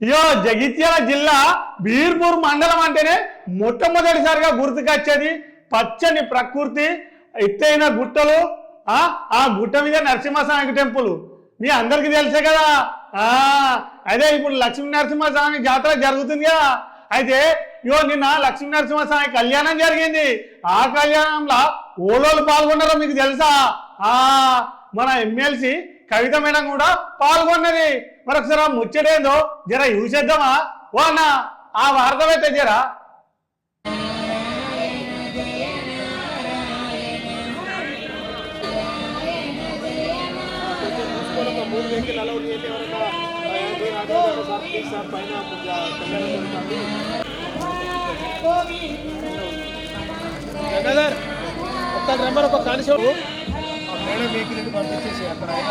ఇయో జగిత్యాల జిల్లా బీర్పూర్ మండలం అంటేనే మొట్టమొదటిసారిగా గుర్తుకొచ్చేది పచ్చని ప్రకృతి ఎత్తైన గుట్టలు ఆ గుట్ట మీద నరసింహస్వామి టెంపుల్. మీ అందరికీ తెలుసే కదా? ఆ అదే ఇప్పుడు లక్ష్మీ నరసింహస్వామి జాతర జరుగుతుంది కదా? అయితే ఇగో నిన్న లక్ష్మీ నరసింహస్వామి కళ్యాణం జరిగింది. ఆ కళ్యాణంలో ఓలోలు పాల్గొన్నారో మీకు తెలుసా? ఆ మన ఎమ్మెల్సీ కవిత మేడం కూడా పాల్గొన్నది. మరొకసారి ఆ ముచ్చటేందో? జర చూసేద్దామా? ఓ అన్న ఆ వార్త అయితే జరా. గంగాధర్ ఒక్క నెంబర్ ఒక కానిస్టేబుల్. ఆ మేడం వెహికల్ పంపించేసి అక్కడ ఆయన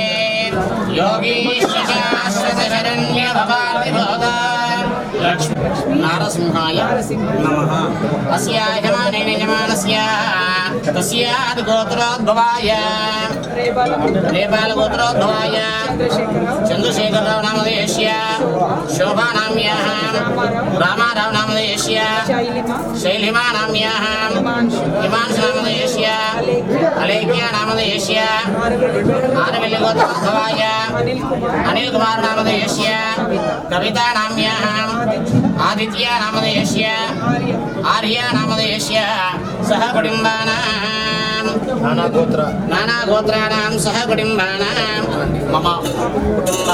नारसिंहाय नमः अस्याय यजमानेन यजमानस्य तस्याद् गोत्रोद्भवाय नेपालगोत्रोद्भवाय चन्द्रशेखरराव नामधेयस्य शोभानाम्याः रामाराव नामधेयस्य शैलिमा नाम्याः हिमांशु नामधेयस्य अलेख्या नामधेयस्य आरविल्लगोत्रोद्भवाय अनिलकुमार नामधेयस्य कविता नाम्याः आदित्या नामधेयस्य आर्या नामधेयस्य सह कुटुम्बानां నానాగోత్రాణం సహ కుటుంబానాం మమ కుటుంబ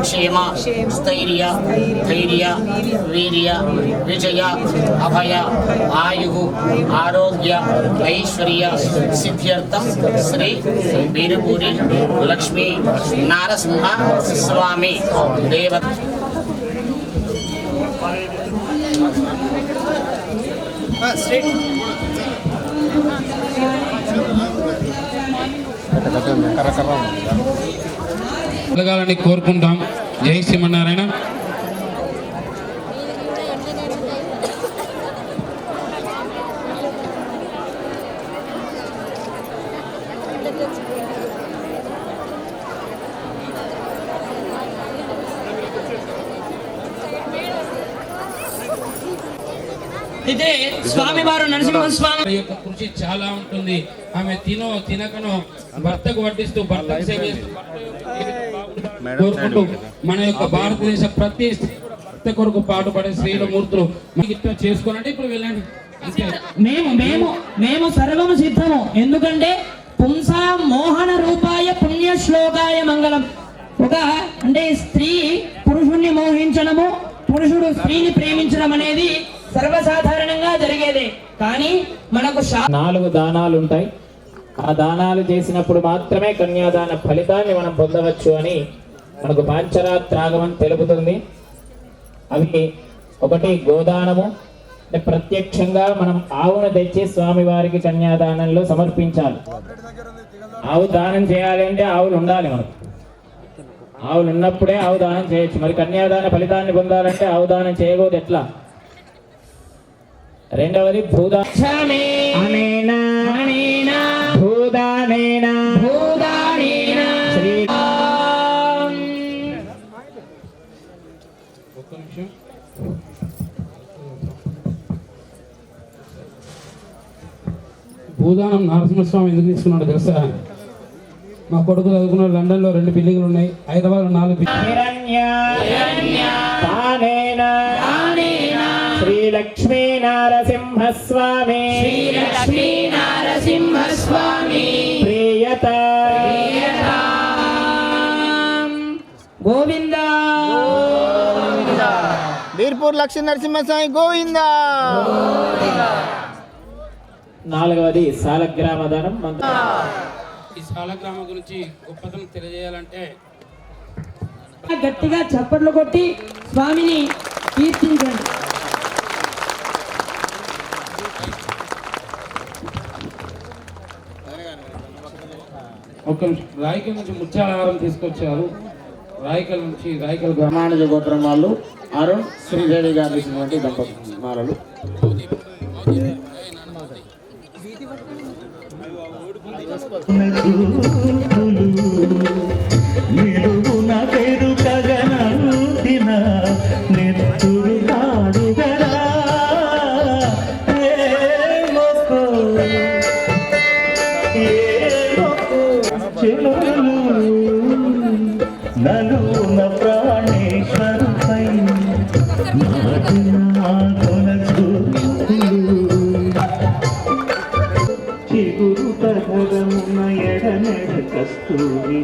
క్షేమ స్థైర్య ధైర్య వీర్య విజయ అభయ ఆయు ఆరోగ్య ఐశ్వర్య సిద్ధ్యర్థం శ్రీ వీరపూరి లక్ష్మీ నారసింహ స్వామి దేవ స్ట్రీట్ కలగాలని కోరుకుంటాం. జై శ్రీమన్నారాయణ. నరసింహస్వామి వారి యొక్క కృషి చాలా ఉంటుంది. ఆమె తినో తినకనో భర్తకు వడ్డిస్తూ భర్తకు భర్త కోరుకుంటూ మన యొక్క భారతదేశ ప్రతి భర్త కొరకు పాటుపడే స్త్రీల మూర్తులు ఇట్లా చేసుకోవాలంటే ఇప్పుడు వెళ్ళండి. మేము మేము మేము సర్వము సిద్ధము. ఎందుకంటే పుంసా మోహన రూపాయ పుణ్య శ్లోకాయ మంగళం. ఒక అంటే స్త్రీ పురుషుణ్ణి మోహించడము పురుషుడు స్త్రీని ప్రేమించడం అనేది సర్వసాధారణంగా జరిగేదే. కానీ మనకు నాలుగు దానాలు ఉంటాయి ఆ దానాలు చేసినప్పుడు మాత్రమే కన్యాదాన ఫలితాన్ని మనం పొందవచ్చు అని మనకు పాంచరాత్రాగమం తెలుపుతుంది. అవి ఒకటి గోదానము. అంటే ప్రత్యక్షంగా మనం ఆవును తెచ్చి స్వామివారికి కన్యాదానంలో సమర్పించాలి. ఆవు దానం చేయాలి అంటే ఆవులు ఉండాలి మనకు. ఆవులు ఉన్నప్పుడే ఆవు దానం చేయొచ్చు. మరి కన్యాదాన ఫలితాన్ని పొందాలంటే ఆవు దానం చేయకూడదు. ఎట్లా? రెండవది భూదా అనేన. భూదానేన. శ్రీ ఒక్క నిమిషం. భూదానం నరసింహస్వామి ఎందుకు తీసుకున్నాడు తెలుసా? మా కొడుకు చదువుకున్న లండన్లో రెండు బిల్డింగ్లు ఉన్నాయి. హైదరాబాద్లో నాలుగు బిల్డింగ్లు హిరణ్య లక్ష్మీ నారసింహస్వామి లక్ష్మీ నారసింహస్వామి ప్రియత గోవింద బీర్పూర్ లక్ష్మీ నరసింహస్వామి గోవిందా నాలుగవది సాలగ్రామ దానం ఈ సాలగ్రామం గురించి గొప్పతనం తెలియజేయాలంటే గట్టిగా చప్పట్లు కొట్టి స్వామిని కీర్తించండి. ఒక నిమిషం. రాయకల్ నుంచి ముత్యాలహారం తీసుకొచ్చారు. రాయకల్ నుంచి రాయకల్ గ్రామం. రామానుజ గోత్రం వాళ్ళు అరుణ్ శ్రీదేవి గారు ఇచ్చినటువంటి దంపతులు నిలువున పెరుకగనందిన తగరమున ఎడనెడ కస్తూరి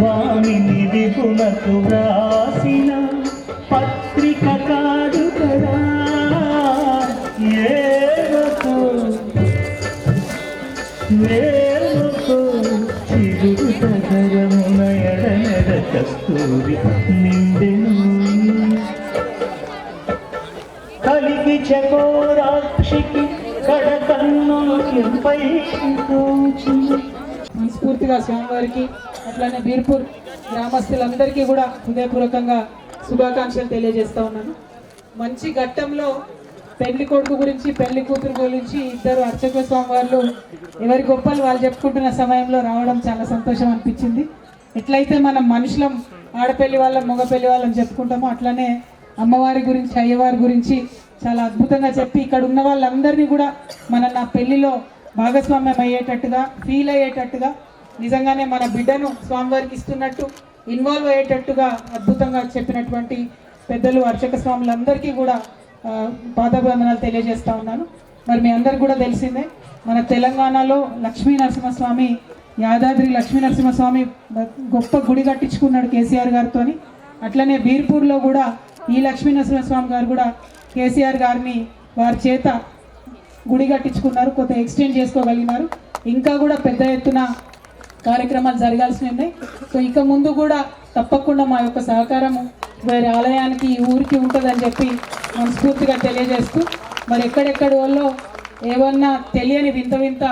వామిని దిగునకు వ్రాసిన పత్రిక కాదు కదా చిగురు ఎడనెడ కస్తూరి నిండెను. కలిగి చెకోరా మనస్ఫూర్తిగా స్వామివారికి అట్లానే బీర్పూర్ గ్రామస్తులందరికీ కూడా హృదయపూర్వకంగా శుభాకాంక్షలు తెలియజేస్తా ఉన్నాను. మంచి ఘట్టంలో పెళ్ళి కొడుకు గురించి పెళ్ళి కూతురు గురించి ఇద్దరు అర్చక స్వామివార్లు ఎవరి గొప్పలు వాళ్ళు చెప్పుకుంటున్న సమయంలో రావడం చాలా సంతోషం అనిపించింది. ఎట్లయితే మనం మనుషులం ఆడపల్లి వాళ్ళం మగపల్లి వాళ్ళని చెప్పుకుంటామో అట్లానే అమ్మవారి గురించి అయ్యవారి గురించి చాలా అద్భుతంగా చెప్పి ఇక్కడ ఉన్న వాళ్ళందరినీ కూడా మన నా పెళ్ళిలో భాగస్వామ్యం అయ్యేటట్టుగా ఫీల్ అయ్యేటట్టుగా నిజంగానే మన బిడ్డను స్వామివారికి ఇస్తున్నట్టు ఇన్వాల్వ్ అయ్యేటట్టుగా అద్భుతంగా చెప్పినటువంటి పెద్దలు అర్చక స్వాములందరికీ కూడా పాదాభివందనాలు తెలియజేస్తా ఉన్నాను. మరి మీ అందరికి కూడా తెలిసిందే మన తెలంగాణలో లక్ష్మీ నరసింహస్వామి యాదాద్రి లక్ష్మీ నరసింహస్వామి గొప్ప గుడి కట్టించుకున్నాడు కేసీఆర్ గారితోని. అట్లనే బీర్పూర్లో కూడా ఈ లక్ష్మీ నరసింహస్వామి గారు కూడా కేసీఆర్ గారిని వారి చేత గుడి కట్టించుకున్నారు కొంత ఎక్స్టెండ్ చేసుకోగలిగినారు. ఇంకా కూడా పెద్ద ఎత్తున కార్యక్రమాలు జరగాల్సి ఉన్నాయి. సో ఇక ముందు కూడా తప్పకుండా మా యొక్క సహకారము వారి ఆలయానికి ఈ ఊరికి ఉంటుందని చెప్పి మనస్ఫూర్తిగా తెలియజేస్తూ మరి ఎక్కడెక్కడ వాళ్ళు ఏమన్నా తెలియని వింత వింత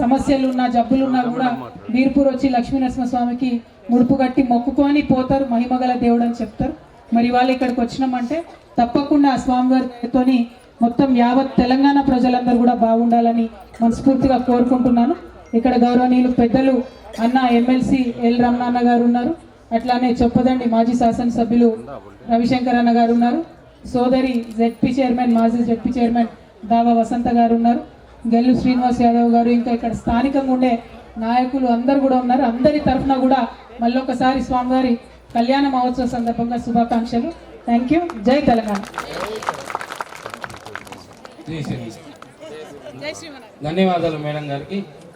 సమస్యలు ఉన్నా జబ్బులున్నా కూడా వీర్పూర్ వచ్చి లక్ష్మీనరసింహస్వామికి ముడుపు కట్టి మొక్కుకొని పోతారు మహిమగల దేవుడు అని చెప్తారు. మరి వాళ్ళు ఇక్కడికి వచ్చినామంటే తప్పకుండా ఆ స్వామివారితోని మొత్తం యావత్ తెలంగాణ ప్రజలందరూ కూడా బాగుండాలని మనస్ఫూర్తిగా కోరుకుంటున్నాను. ఇక్కడ గౌరవనీయులు పెద్దలు అన్న ఎమ్మెల్సీ ఎల్ రమణాన్న గారు ఉన్నారు. అట్లానే చొప్పదండి మాజీ శాసనసభ్యులు రవిశంకర్ అన్న గారు ఉన్నారు. సోదరి జెడ్పీ చైర్మన్ మాజీ జెడ్పీ చైర్మన్ దావా వసంత గారు ఉన్నారు. గెల్లు శ్రీనివాస్ యాదవ్ గారు ఇంకా ఇక్కడ స్థానికంగా ఉండే నాయకులు అందరు కూడా ఉన్నారు. అందరి తరఫున కూడా మళ్ళొకసారి స్వామివారి కళ్యాణ మహోత్సవ సందర్భంగా శుభాకాంక్షలు. థ్యాంక్ యూ జై తెలంగాణ. ధన్యవాదాలు మేడం గారికి.